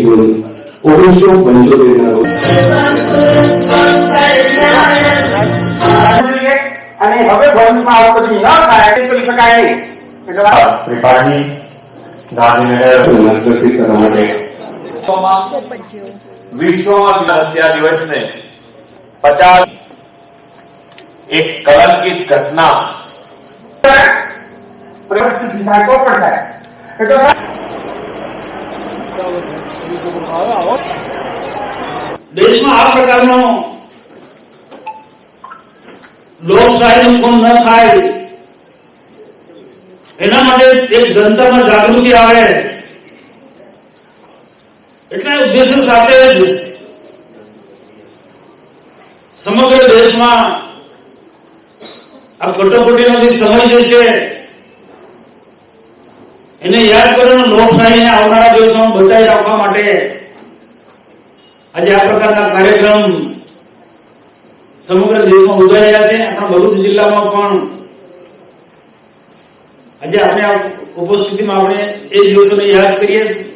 જૂન ઓગણીસો પંચોતેરના રોજ જોઈએ અને હવે ભવિષ્યમાં આવું બધું ન થાય તે કરી શકાય નહીં એટલે ત્રિપાઠી ગાંધીનગર માર્ગદર્શિત કરવા માટે વિશ્વમાં હત્યા દિવસને પચાસ એક કલંકિત ઘટના પરિવર્તિત થાય તો પણ થાય એટલે દેશમાં આ પ્રકારનો લોકશાહીનું ગુમ ન થાય, એના માટે એક જનતામાં જાગૃતિ આવે. એટલા ઉદ્દેશ્ય સાથે જ સમગ્ર દેશમાં આ કટોકટીનો જે સમય જે છે, એને યાદ કરીને લોકશાહીને આવનાર માટે આજે આ પ્રકારના કાર્યક્રમ સમગ્ર દેશમાં ઉજવાઈ રહ્યા છે. આપણા ભરૂચ જિલ્લામાં પણ આજે આપણે ઉપસ્થિતિમાં આપણે એ દિવસોને યાદ કરીએ.